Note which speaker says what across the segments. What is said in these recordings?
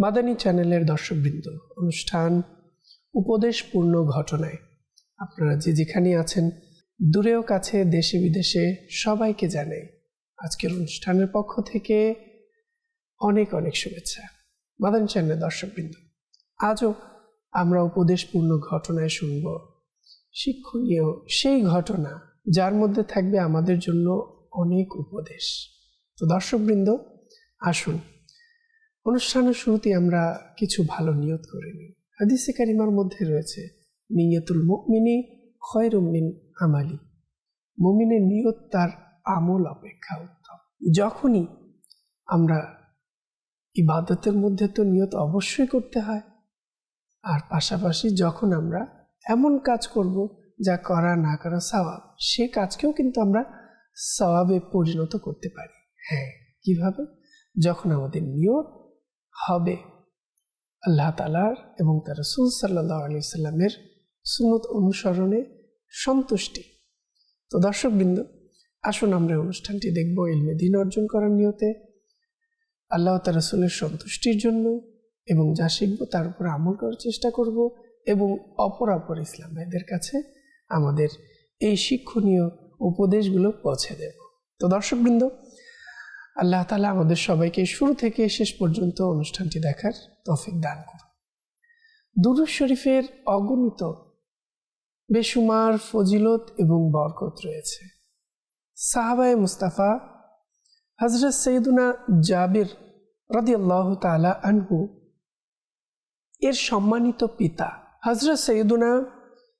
Speaker 1: মাদানী চ্যানেলের দর্শকবৃন্দ, অনুষ্ঠান উপদেশপূর্ণ ঘটনায়। আপনারা যে যেখানে আছেন দূরেও কাছে, দেশে বিদেশে, সবাইকে জানাই আজকের অনুষ্ঠানের পক্ষ থেকে অনেক অনেক শুভেচ্ছা। মাদানী চ্যানেলের দর্শকবৃন্দ, আজও আমরা উপদেশপূর্ণ ঘটনায় শুনব। শিক্ষণীয় সেই ঘটনা, যার মধ্যে থাকবে আমাদের জন্য অনেক উপদেশ। তো দর্শকবৃন্দ, আসুন অনুষ্ঠানের শুরুতে আমরা কিছু ভালো নিয়ত করে নিই। হাদিসে কারিমার মধ্যে রয়েছে, নিয়তুল মুমিনি খয়রুমিন আমালি। মুমিনের নিয়ত তার আমল অপেক্ষা উত্তম। যখনই আমরা ইবাদতের মধ্যে তো নিয়ত অবশ্যই করতে হয়, আর পাশাপাশি যখন আমরা এমন কাজ করব যা করা না করা সওয়াব, সে কাজকেও কিন্তু আমরা সওয়াবে পরিণত করতে পারি। হ্যাঁ কীভাবে? যখন আমাদের নিয়ত হবে। আল্লাহ তালার এবং তার রসুল সাল্লাহ আলি সাল্লামের সুনত অনুসরণে সন্তুষ্টি। তো দর্শকবৃন্দ, আসুন আমরা অনুষ্ঠানটি দেখব ইলমে দিন অর্জন করার নিয়তে। আল্লাহ তার রসুলের সন্তুষ্টির জন্য এবং যা শিখব তার উপর আমল করার চেষ্টা করব এবং অপরাপর ইসলাম ভাইদের কাছে আমাদের এই শিক্ষণীয় উপদেশগুলো পৌঁছে দেব। তো দর্শকবৃন্দ আল্লাহ তালা আমাদের সবাইকে শুরু থেকে শেষ পর্যন্ত অনুষ্ঠানটি দেখার তফিক দান করুন। দুরুজ শরীফের অগণিত বেসুমার ফজিলত এবং বরকত রয়েছে। সাহাবায় মুস্তাফা হজরত সৈদুনা জাবির রদিয়াল্লাহ তালা আনহু এর সম্মানিত পিতা হজরত সৈদুনা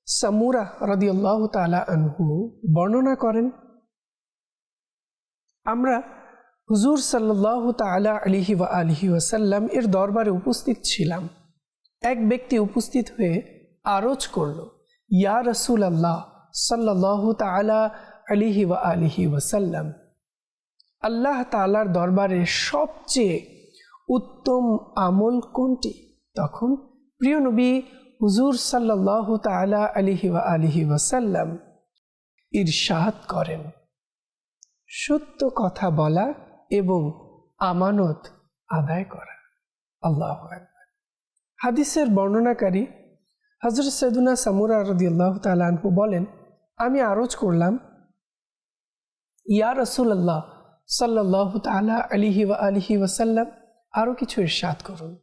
Speaker 1: সামুরা রদিয়াল্লাহ তালা আনহু বর্ণনা করেন, আমরা হুজুর সাল্লাহ তালা আলিহি ওয়া আলিহি ওয়াসাল্লাম এর দরবারে উপস্থিত ছিলাম। এক ব্যক্তি উপস্থিত হয়ে আরজ করল, ইয়া রসুল আল্লাহ সাল্লাহ তালা আলিহি ওয়া আলিহি ওয়াসাল্লাম, আল্লাহ তালার দরবারে সবচেয়ে উত্তম আমল কোনটি? তখন প্রিয় নবী হুজুর সাল্লাহ তালা আলিহি ওয়া আলিহি ওয়াসাল্লাম ইরশাদ করেন। সত্য কথা বলা এবং আমানত আদায় করা। আল্লাহ হাদিসের বর্ণনাকারী হজরত সৈদুনা সামুরা রদি আল্লাহ তালু বলেন, আমি আরজ করলাম, ইয়া রসুল আল্লাহ সাল্লাহ তালা আলিহি ওয়া আলিহি ওয়াসাল্লাম আরও কিছু ইরশাদ করুন।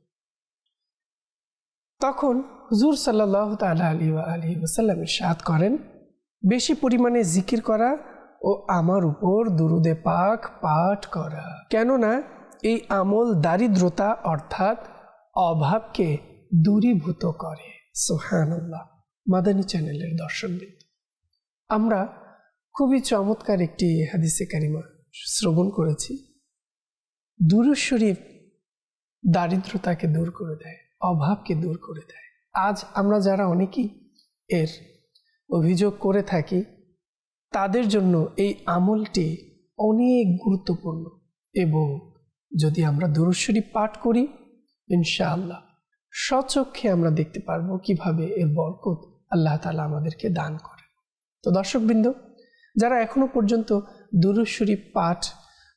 Speaker 1: তখন হুজুর সাল্লাহ তালা আলী আলহি ওসাল্লাম ইরশাদ করেন, বেশি পরিমাণে জিকির করা ও আমার উপর দুরুদে পাক পাঠ করা। কেননা এই আমল দারিদ্রতা অর্থাৎ অভাবকে দূরীভূত করে। সোহানুল্লাহ মাদানী চ্যানেলের দর্শকবৃন্দ, আমরা খুবই চমৎকার একটি হাদিসে কারিমা শ্রবণ করেছি। দুরুজ শরীফ দারিদ্রতাকে দূর করে দেয়, অভাবকে দূর করে দেয়। আজ আমরা যারা অনেকেই এর অভিযোগ করে থাকি তাদের জন্য এই আমলটি অনেক গুরুত্বপূর্ণ। এবং যদি আমরা দুরুশ্বরী পাঠ করি, ইনশাআল্লাহ স্বচক্ষে আমরা দেখতে পারব কীভাবে এর বরকত আল্লাহ তালা আমাদেরকে দান করে। তো দর্শকবৃন্দ, যারা এখনও পর্যন্ত দুরুশ্বরী পাঠ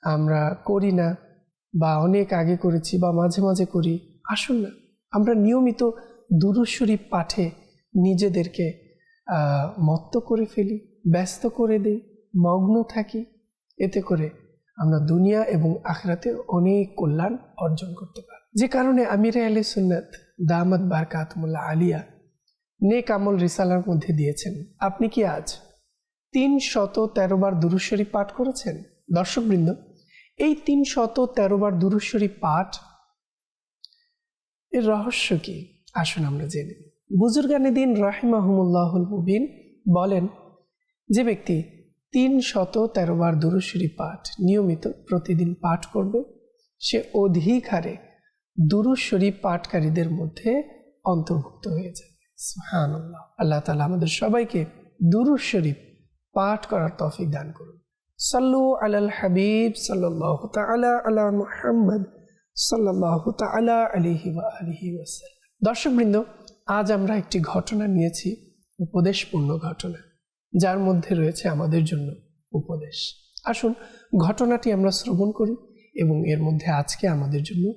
Speaker 1: আমরা করি না বা অনেক আগে করেছি বা মাঝে মাঝে করি, আসুন না। আমরা নিয়মিত দুরুশ্বরী পাঠে নিজেদেরকে মত্ত করে ফেলি। ব্যস্ত করে দিই, মগ্ন থাকি। এতে করে আমরা দুনিয়া এবং আখরাতে অনেক কল্যাণ অর্জন করতে পারি। যে কারণে আমির আলী সুন্নাত দামাদ বারকাতমুল্লাহ আলিয়া নেক আমল রিসালার মধ্যে দিয়েছেন। আপনি কি আজ তিন শত তেরো বার দুরুশ্বরী পাঠ করেছেন? দর্শকবৃন্দ, এই তিন শত তেরো বার দুরুশ্বরী পাঠ এর রহস্য কি? আসুন আমরা জেনে বুজুর্গানে রাহিমাহমুল্লাহুল মুবিন বলেন যে ব্যক্তি তিন শত তেরো বার দুরুশ্বরী পাঠ নিয়মিত প্রতিদিন পাঠ করবে, সে অধিক হারে দুরুজ শরীফ পাঠকারীদের মধ্যে অন্তর্ভুক্ত হয়ে যাবে। সুবহানাল্লাহ। আল্লাহ তালা আমাদের সবাইকে দুরুজ শরীফ পাঠ করার তৌফিক দান করুন। সাল্লু আলাল হাবিব সাল্লাহ তালা আলা মুহাম্মদ সাল্লাহ তালা আলিহি আলিহি ওয়াসাল্লাম। দর্শকবৃন্দ, আজ আমরা একটি ঘটনা নিয়েছি, উপদেশপূর্ণ ঘটনা। যার মধ্যে রয়েছে আমাদের জন্য উপদেশ। আসুন, ঘটনাটি আমরা শ্রবণ করি এবং এর মধ্যে আজকে আমাদের জন্য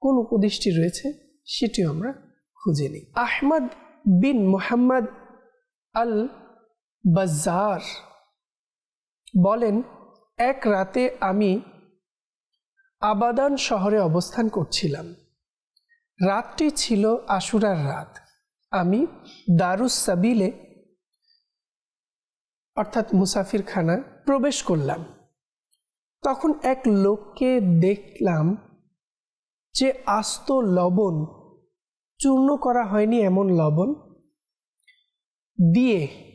Speaker 1: কোন উপদেশটি রয়েছে সেটিও আমরা খুঁজে নিই। আহমদ বিন মোহাম্মদ আল বাজার বলেন, এক রাতে আমি আবাদান শহরে অবস্থান করছিলাম। রাতটি ছিল আশুরার রাত। আমি দারুস সাবিলে অর্থাৎ মুসাফিরখানা প্রবেশ করলাম। তখন এক লোককে দেখলাম যে আস্ত লবণ চূর্ণ করা হয়নি এমন লবণ দিয়ে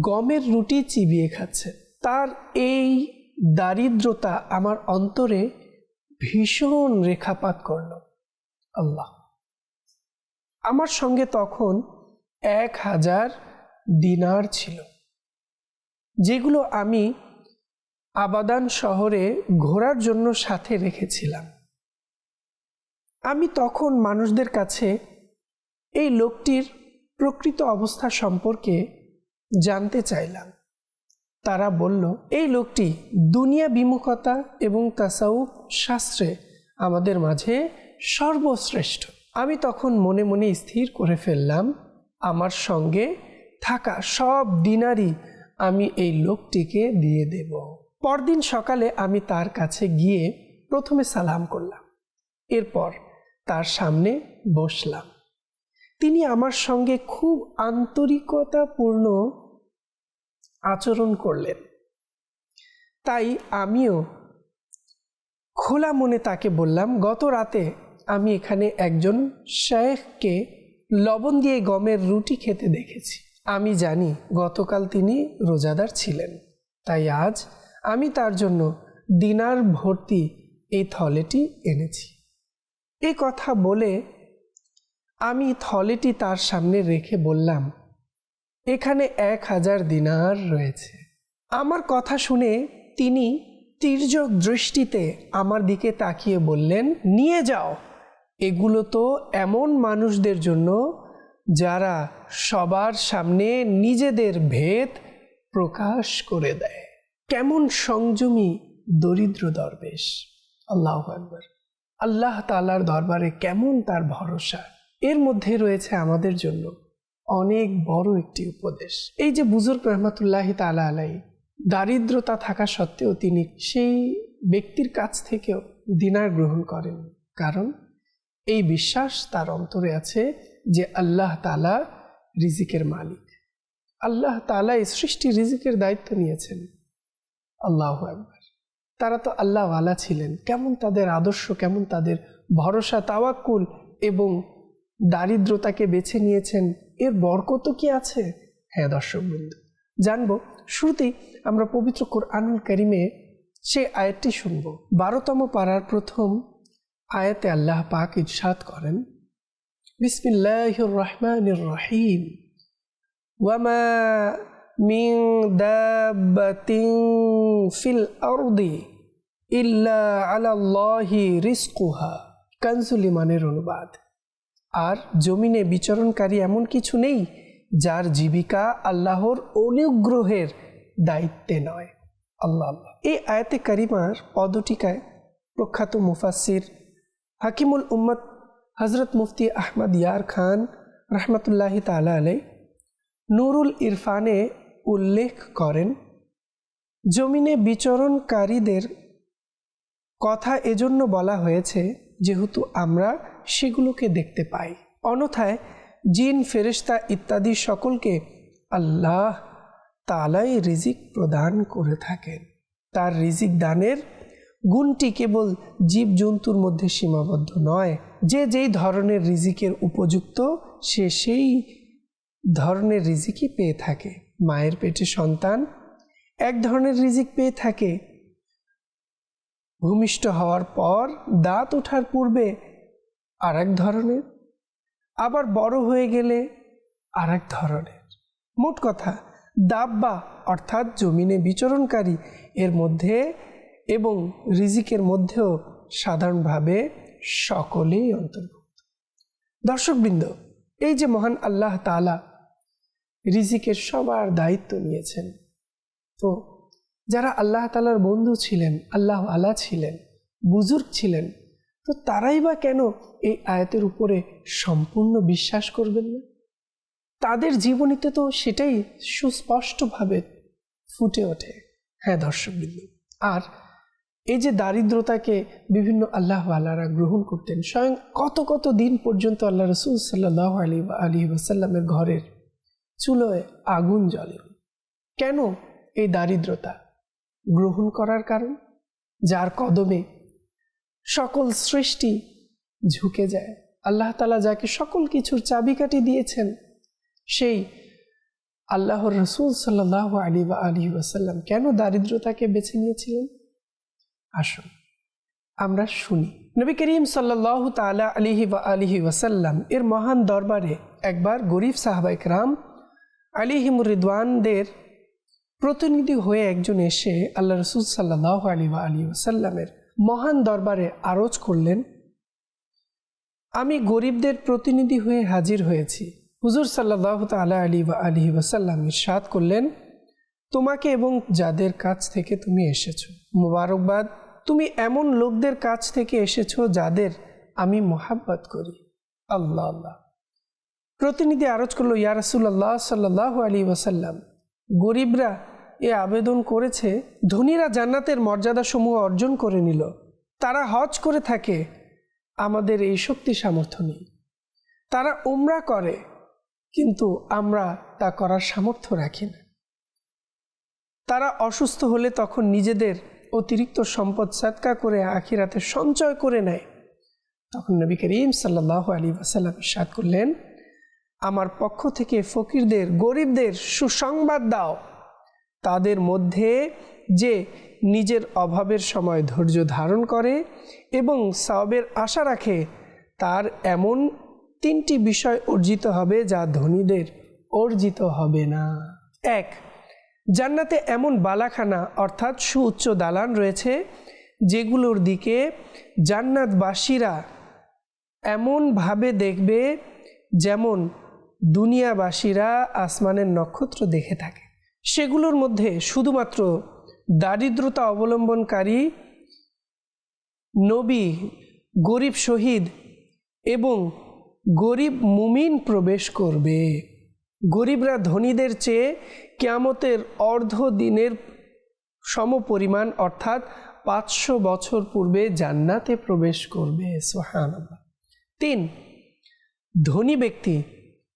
Speaker 1: গমের রুটি চিবিয়ে খাচ্ছে। তার এই দারিদ্রতা আমার অন্তরে ভীষণ রেখাপাত করল। আল্লাহ। আমার সঙ্গে তখন এক হাজার দিনার ছিল। যেগুলো আমি আবাদান শহরে ঘোরার জন্য সাথে রেখেছিলাম। আমি তখন মানুষদের কাছে এই লোকটির প্রকৃত অবস্থা সম্পর্কে জানতে চাইলাম। তারা বলল, এই লোকটি দুনিয়া বিমুখতা এবং তাসাউফ শাস্ত্রে আমাদের মাঝে সর্বশ্রেষ্ঠ। আমি তখন মনে মনে স্থির করে ফেললাম, আমার সঙ্গে থাকা সব দিনারই আমি এই লোকটিকে দিয়ে দেব। পরদিন সকালে আমি তার কাছে গিয়ে প্রথমে সালাম করলাম। এরপর তার সামনে বসলাম। তিনি আমার সঙ্গে খুব আন্তরিকতাপূর্ণ আচরণ করলেন। তাই আমিও খোলা মনে তাকে বললাম, গত রাতে আমি এখানে একজন শেখকে লবণ দিয়ে গমের রুটি খেতে দেখেছি। আমি জানি গতকাল তিনি রোজাদার ছিলেন, তাই আজ আমি তার জন্য দিনার ভর্তি এই থলেটি এনেছি। এ কথা বলে আমি থলেটি তার সামনে রেখে বললাম, এখানে এক হাজার দিনার রয়েছে। আমার কথা শুনে তিনি তির্যক দৃষ্টিতে আমার দিকে তাকিয়ে বললেন, নিয়ে যাও। এগুলো তো এমন মানুষদের জন্য যারা সবার সামনে নিজেদের ভেদ প্রকাশ করে দেয়। কেমন সংযমী দরিদ্র দরবেশ। আল্লাহ আকবর। আল্লাহ তালার দরবারে কেমন তার ভরসা। এর মধ্যে রয়েছে আমাদের জন্য অনেক বড় একটি উপদেশ। এই যে বুজুর্গ রহমতুল্লাহ তালা আলাই, দারিদ্রতা থাকা সত্ত্বেও তিনি সেই ব্যক্তির কাছ থেকেও দিনার গ্রহণ করেন। কারণ এই বিশ্বাস তার অন্তরে আছে। যে আল্লাহ তালা রিজিকের মালিক। আল্লাহ তালা এই সৃষ্টি রিজিকের দায়িত্ব নিয়েছেন। আল্লাহ একবার তারা তো আল্লাহওয়ালা ছিলেন। কেমন তাদের আদর্শ, কেমন তাদের ভরসা, তাওয়াক্কুল এবং দারিদ্রতাকে বেছে নিয়েছেন, এর বরকত কি আছে? হ্যাঁ দর্শক বিন্দু জানব। শুরুতেই আমরা পবিত্র কোরআনুল করিমে সে আয়াতটি শুনব। বারোতম পাড়ার প্রথম আয়াতে আল্লাহ পাক ইরশাদ করেন বিসমিল্লাহ রহমান রহিম ওয়ামা মিং দাবাতিং ফিল আরদি ইল্লা আলাল্লাহি রিস্কুহা কানসুলিমানের অনুবাদ। আর জমিনে বিচরণকারী এমন কিছু নেই যার জীবিকা আল্লাহর অনুগ্রহের দায়িত্বে নয়। আল্লাহ আল্লাহ। এই আয়াতে কারিমার পদটিকায় প্রখ্যাত মুফাসির হাকিমুল উম্মদ হজরত মুফতি আহমদ ইয়ার খান রহমতুল্লাহি তালা আলাই নুরুল ইরফানে উল্লেখ করেন, জমিনে বিচরণকারীদের কথা এজন্য বলা হয়েছে, যেহেতু আমরা সেগুলোকে দেখতে পাই। অন্যথায় জিন, ফেরেশতা ইত্যাদি সকলকে আল্লাহ তালাই রিজিক প্রদান করে থাকেন। তার রিজিক দানের গুণটি কেবল জীবজন্তুর মধ্যে সীমাবদ্ধ নয় যে যেই ধরনের রিজিকের উপযুক্ত, সে সেই ধরনের রিজিকই পেয়ে থাকে। মায়ের পেটে সন্তান এক ধরনের রিজিক পেয়ে থাকে। ভূমিষ্ঠ হওয়ার পর দাঁত ওঠার পূর্বে আর এক ধরনের, আবার বড় হয়ে গেলে আর এক ধরনের। মোট কথা দাব্বা অর্থাৎ জমিনে বিচরণকারী এর মধ্যে এবং রিজিকের মধ্যেও সাধারণভাবে সকলেই অন্তর্ভুক্ত। দর্শকবৃন্দ, এই যে মহান আল্লাহ তালা রিজিকের সবার দায়িত্ব নিয়েছেন, তো যারা আল্লাহ তালার বন্ধু ছিলেন, আল্লাহ আলা ছিলেন, বুজুর্গ ছিলেন, তো তারাই বা কেন এই আয়াতের উপরে সম্পূর্ণ বিশ্বাস করবেন না? তাদের জীবনীতে তো সেটাই সুস্পষ্টভাবে ফুটে ওঠে। হ্যাঁ দর্শকবৃন্দ, আর এই যে দারিদ্রতাকে বিভিন্ন আল্লাহ আল্লাহরা গ্রহণ করতেন, স্বয়ং কত কত দিন পর্যন্ত আল্লাহ রসুল সাল্লাহ আলী আলী ওয়াসাল্লামের ঘরের চুলোয় আগুন জ্বলে। কেন এই দারিদ্রতা গ্রহণ করার কারণ? যার কদমে সকল সৃষ্টি ঝুঁকে যায়। আল্লাহ তালা যাকে সকল কিছুর চাবিকাঠি দিয়েছেন, সেই আল্লাহর রসুল সাল্লাহ আলী বা আলী ওয়াসাল্লাম কেন দারিদ্রতাকে বেছে নিয়েছিলেন? আসুন, আমরা শুনি। নবী করিম সাল্লাহ তালা আলিহি বা আলিহি ওয়াসাল্লাম এর মহান দরবারে একবার গরিব সাহাবাইক রাম আলিহিমুর রিদওয়ানদের প্রতিনিধি হয়ে একজন এসে আল্লাহ রসুল সাল্লাহ আলী বা আলী ওয়াসাল্লামের মহান দরবারে আরজ করলেন, আমি গরিবদের প্রতিনিধি হয়ে হাজির হয়েছি। হুজুর সাল্লাহ তালা আলী বা আলী ওয়াসাল্লাম ইরশাদ করলেন, তোমাকে এবং যাদের কাছ থেকে তুমি এসেছ, মুবারকবাদ। তুমি এমন লোকদের কাছ থেকে এসেছ যাদের আমি মোহাব্বত করি। আল্লাহ আল্লাহ। প্রতিনিধি আরজ করল, ইয়া রাসুল্লাহ সাল্লাহ আলী ওয়াসাল্লাম, গরিবরা এ আবেদন করেছে, ধনীরা জান্নাতের মর্যাদা সমূহ অর্জন করে নিল। তারা হজ করে থাকে, আমাদের এই শক্তি সামর্থ্য নেই। তারা উমরা করে, কিন্তু আমরা তা করার সামর্থ্য রাখি না। তারা অসুস্থ হলে তখন নিজেদের অতিরিক্ত সম্পদ সাদকা করে আখিরাতে সঞ্চয় করে নেয়। তখন নবী করিম সাল্লাহ আলী ওয়াসাল্লাম সাদ করলেন, আমার পক্ষ থেকে ফকিরদের, গরিবদের সুসংবাদ দাও। তাদের মধ্যে যে নিজের অভাবের সময় ধৈর্য ধারণ করে এবং সাওবের আশা রাখে, তার এমন তিনটি বিষয় অর্জিত হবে যা ধনীদের অর্জিত হবে না। এক জান্নাতে এমন বালাখানা, অর্থাৎ সুউচ্চ দালান রয়েছে, যেগুলোর দিকে জান্নাতবাসীরা এমনভাবে দেখবে যেমন দুনিয়াবাসীরা আসমানের নক্ষত্র দেখে থাকে। সেগুলোর মধ্যে শুধুমাত্র দারিদ্রতা অবলম্বনকারী নবী, গরিব শহীদ এবং গরিব মুমিন প্রবেশ করবে। গরিবরা ধনীদের চেয়ে কেয়ামতের অর্ধ দিনের সমপরিমাণ, অর্থাৎ পাঁচশো বছর পূর্বে জান্নাতে প্রবেশ করবে। সোহান তিন, ধনী ব্যক্তি।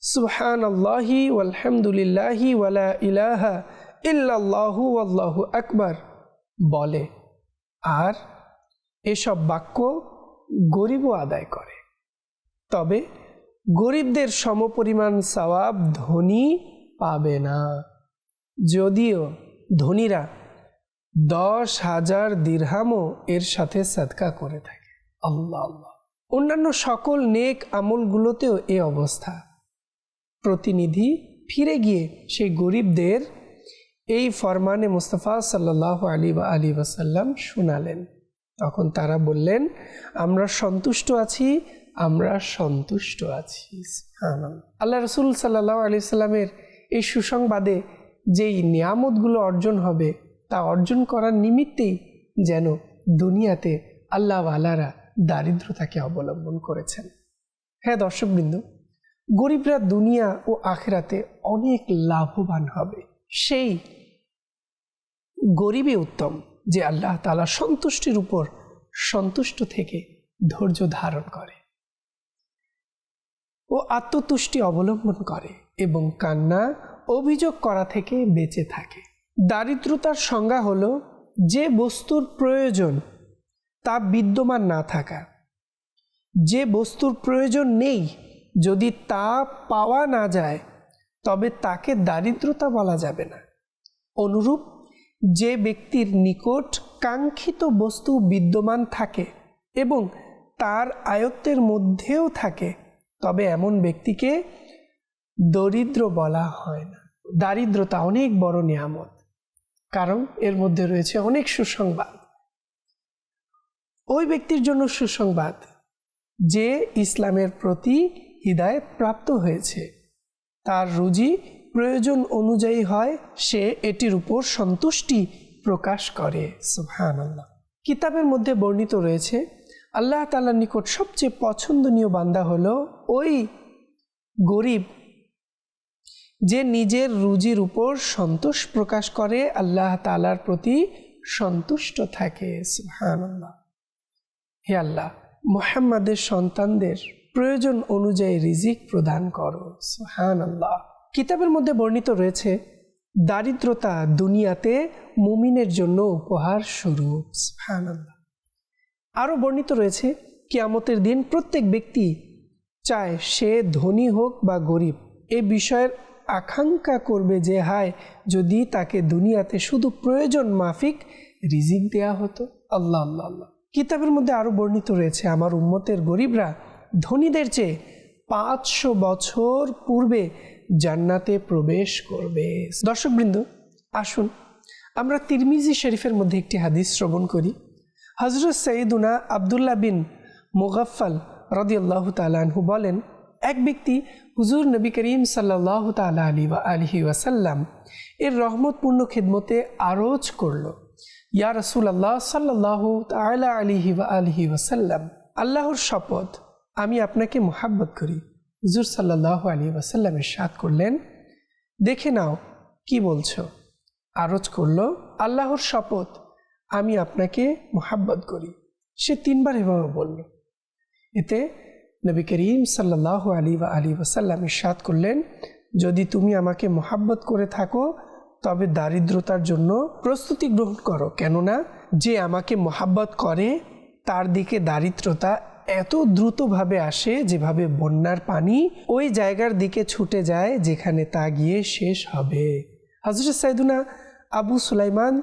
Speaker 1: সুহান আল্লাহি আলহামদুলিল্লাহি ওয়ালা ইলাহা ইল্লাল্লাহু আল্লাহু আকবার বলে। আর এসব বাক্য গরিবও আদায় করে। তবে গরিবদের সমপরিমাণ সওয়াব ধনী পাবে না। যদিও ধনীরা দশ হাজার দীর্হামও এর সাথে সদকা করে থাকে। আল্লাহ আল্লাহ। অন্যান্য সকল নেক আমলগুলোতেও এ অবস্থা। প্রতিনিধি ফিরে গিয়ে সেই গরিবদের এই ফরমানে মুস্তফা সাল্লাহ আলী বা আলী ওয়াসাল্লাম শোনালেন। তখন তারা বললেন, আমরা সন্তুষ্ট আছি, আমরা সন্তুষ্ট আছি। আল্লাহ রসুল সাল্লাহ আলি সাল্লামের এই সুসংবাদে যেই নিয়ামতগুলো অর্জন হবে তা অর্জন করার নিমিত্তেই যেন দুনিয়াতে আল্লাহ আলারা দারিদ্রতাকে অবলম্বন করেছেন। হ্যাঁ দর্শকবৃন্দ, গরিবরা দুনিয়া ও আখেরাতে অনেক লাভবান হবে। সেই গরিবই উত্তম যে আল্লাহ তালা সন্তুষ্টির উপর সন্তুষ্ট থেকে ধৈর্য ধারণ করে ও আত্মতুষ্টি অবলম্বন করে এবং কান্না অভিযোগ করা থেকে বেঁচে থাকে। দারিদ্রতার সংজ্ঞা হল, যে বস্তুর প্রয়োজন, তা বিদ্যমান না থাকা। যে বস্তুর প্রয়োজন নেই, যদি তা পাওয়া না যায়, তবে তাকে দারিদ্রতা বলা যাবে না। অনুরূপ, যে ব্যক্তির নিকট কাঙ্ক্ষিত বস্তু বিদ্যমান থাকে এবং তার আয়ত্তের মধ্যেও থাকে, তবে এমন ব্যক্তিকে দরিদ্র বলা হয় না। দারিদ্রতা অনেক বড় নিয়ামত, কারণ এর মধ্যে রয়েছে অনেক সুসংবাদ। ওই ব্যক্তির জন্য সুসংবাদ যে ইসলামের প্রতি হৃদায়ত প্রাপ্ত হয়েছে। তার রুজি প্রয়োজন অনুযায়ী হয়, সে এটির উপর সন্তুষ্টি প্রকাশ করে। সুবহানাল্লাহ। কিতাবের মধ্যে বর্ণিত রয়েছে, আল্লাহ তালার নিকট সবচেয়ে পছন্দনীয় বান্দা হলো ওই গরিব যে নিজের রুজির উপর সন্তোষ প্রকাশ করে, আল্লাহ তালার প্রতি সন্তুষ্ট থাকে। হে আল্লাহ, মোহাম্মদের সন্তানদের প্রয়োজন অনুযায়ী রিজিক প্রদান করো। সুহান আল্লাহ কিতাবের মধ্যে বর্ণিত রয়েছে, দারিদ্রতা দুনিয়াতে মুমিনের জন্য উপহার স্বরূপ। সুহান আল্লাহ আরও বর্ণিত রয়েছে, কিয়ামতের দিন প্রত্যেক ব্যক্তি চায় সে ধনী হোক বা গরিব, এ বিষয়ের আকাঙ্ক্ষা করবে যে, হায়, যদি তাকে দুনিয়াতে শুধু প্রয়োজন মাফিক রিজিক দেয়া হতো। আল্লাহ আল্লাহ আল্লাহ। কিতাবের মধ্যে আরও বর্ণিত রয়েছে, আমার উম্মতের গরিবরা ধনীদের চেয়ে পাঁচশো বছর পূর্বে জান্নাতে প্রবেশ করবে। দর্শকবৃন্দ, আসুন আমরা তিরমিজি শরীফের মধ্যে একটি হাদিস শ্রবণ করি। হজরত সঈদুনা আবদুল্লাহ বিন মুগাফল রদিয়াল্লাহ তালাহু বলেন এক ব্যক্তি হুজুর নবী করিম সাল্লাহ তালা আলী বা আলহি ওয়াসাল্লাম এর রহমতপূর্ণ খিদমতে আরোজ করল, ইয়া রসুল আল্লাহ সাল্লাহ তালা আলিহি বা আলহি ওয়াসাল্লাম, আল্লাহর শপথ, আমি আপনাকে মোহাব্বত করি। হুজুর সাল্লাহ আলী ওয়াসাল্লামের সাথ করলেন, দেখে নাও, কি বলছো? আরজ করল, আল্লাহর শপথ, আমি আপনাকে মোহাব্বত করি। সে তিনবার এভাবে বলল। এতে নবী করিম সাল্লাহ আলী বা আলী ওয়াসাল্লাম ইরশাদ করলেন, যদি তুমি আমাকে মোহাব্বত করে থাকো, তবে দারিদ্রতার জন্য প্রস্তুতি গ্রহণ করো। কেননা, যে আমাকে মোহাব্বত করে, তার দিকে দারিদ্রতা এত দ্রুতভাবে আসে যেভাবে বন্যার পানি ওই জায়গার দিকে ছুটে যায় যেখানে তা গিয়ে শেষ হবে। হজরত সাইদুনা আবু সুলাইমান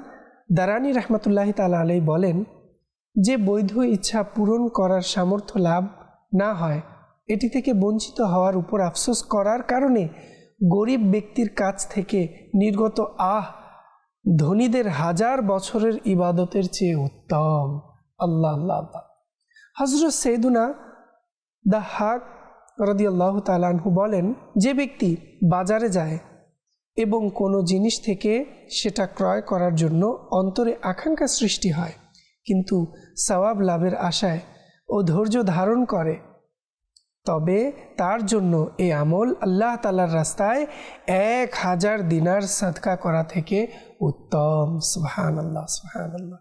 Speaker 1: দারানি রহমতুল্লাহ তালা আলাই বলেন, যে বৈধ ইচ্ছা পূরণ করার সামর্থ্য লাভ না হয়। এটি থেকে বঞ্চিত হওয়ার উপর আফসোস করার কারণে গরিব ব্যক্তির কাছ থেকে নির্গত আহ, ধনীদের হাজার বছরের ইবাদতের চেয়ে উত্তম। আল্লাহ আল্লাহ আল্লাহ। হজরত সৈদুনা দ্য হাক রদিয়াল্লাহ তালানহু বলেন, যে ব্যক্তি বাজারে যায় এবং কোনো জিনিস থেকে সেটা ক্রয় করার জন্য অন্তরে আকাঙ্ক্ষা সৃষ্টি হয়, কিন্তু সওয়াব লাভের আশায় ও ধৈর্য ধারণ করে। তবে তার জন্য এই আমল আল্লাহ তালার রাস্তায় এক হাজার দিনার সাদকা করা থেকে উত্তম। সুহান আল্লাহ সুহান আল্লাহ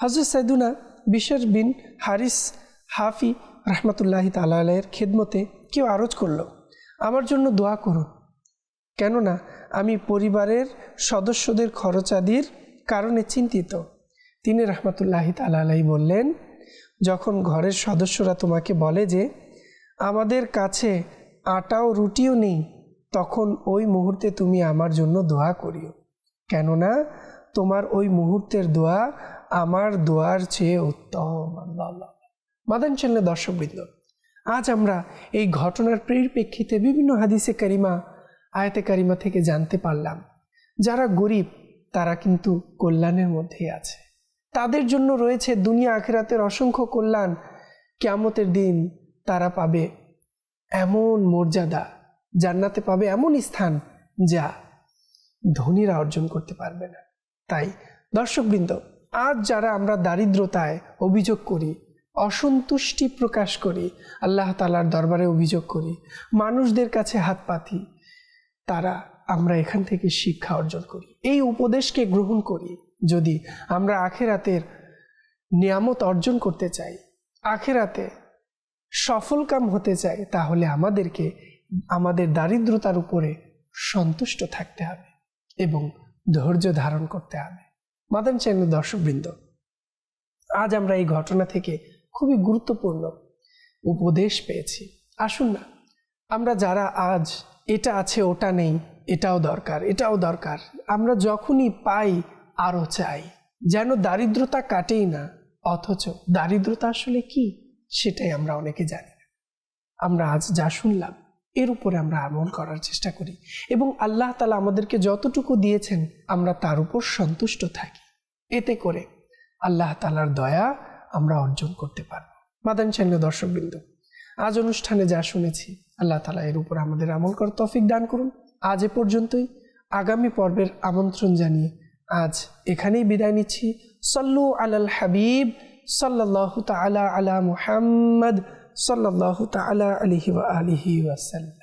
Speaker 1: হজরত সৈদুনা বিশর বিন হারিস হাফি রহমতুল্লাহি তালের খেদমতে কেউ আরজ করল, আমার জন্য দোয়া করুন। কেননা আমি পরিবারের সদস্যদের খরচাদির কারণে চিন্তিত। তিনি রহমতুল্লাহি তালাই বললেন যখন ঘরের সদস্যরা তোমাকে বলে যে, আমাদের কাছে আটাও রুটিও নেই, তখন ওই মুহূর্তে তুমি আমার জন্য দোয়া করিও। কেননা তোমার ওই মুহূর্তের দোয়া আমার দোয়ার চেয়ে উত্তম। আল্লাহ। মাদান চ্যানেলের দর্শকবৃন্দ, আজ আমরা এই ঘটনার পরিপ্রেক্ষিতে বিভিন্ন হাদিসে কারিমা, আয়তে কারিমা থেকে জানতে পারলাম। যারা গরিব, তারা কিন্তু কল্যাণের মধ্যেই আছে। তাদের জন্য রয়েছে দুনিয়া আখেরাতের অসংখ্য কল্যাণ। কেয়ামতের দিন তারা পাবে এমন মর্যাদা, জান্নাতে পাবে এমন স্থান যা ধনীরা অর্জন করতে পারবে না। তাই দর্শকবৃন্দ, আজ যারা আমরা দারিদ্রতায় অভিযোগ করি, অসন্তুষ্টি প্রকাশ করি, আল্লাহ তালার দরবারে অভিযোগ করি, মানুষদের কাছে হাত পাতি, তারা আমরা এখান থেকে শিক্ষা অর্জন করি। এই উপদেশকে গ্রহণ করি। যদি আমরা আখেরাতের নিয়ামত অর্জন করতে চাই, আখেরাতে সফলকাম হতে চাই, তাহলে আমাদেরকে আমাদের দারিদ্রতার উপরে সন্তুষ্ট থাকতে হবে এবং ধৈর্য ধারণ করতে হবে। মাদান চ্যানেল দর্শকবৃন্দ, আজ আমরা এই ঘটনা থেকে খুবই গুরুত্বপূর্ণ উপদেশ পেয়েছি। আসুন না, আমরা যারা আজ এটা আছে, ওটা নেই, এটাও দরকার এটাও দরকার, আমরা যখনই পাই আরও চাই। যেন দারিদ্রতা কাটেই না, অথচ দারিদ্রতা আসলে কি, সেটাই আমরা অনেকে জানি না। আমরা আজ যা শুনলাম, এর উপরে আমরা আমল করার চেষ্টা করি এবং আল্লাহ তালা আমাদেরকে যতটুকু দিয়েছেন, আমরা তার উপর সন্তুষ্ট থাকি। এতে করে আল্লাহ তালার দয়া আমরা অর্জন করতে পারব। মাদান চ্যানেল দর্শকবৃন্দ, আজ অনুষ্ঠানে যা শুনেছি, আল্লাহ তালা এর উপর আমাদের আমল করার তফিক দান করুন। আজ এ পর্যন্তই। আগামী পর্বের আমন্ত্রণ জানিয়ে আজ এখানেই বিদায় নিচ্ছি। সল্লু আলাল হাবিব সাল্লাহ তালা আলা মুহাম্মদ সাল্লাহ তালা আলহি আলহি ওয়াসাল্লাম।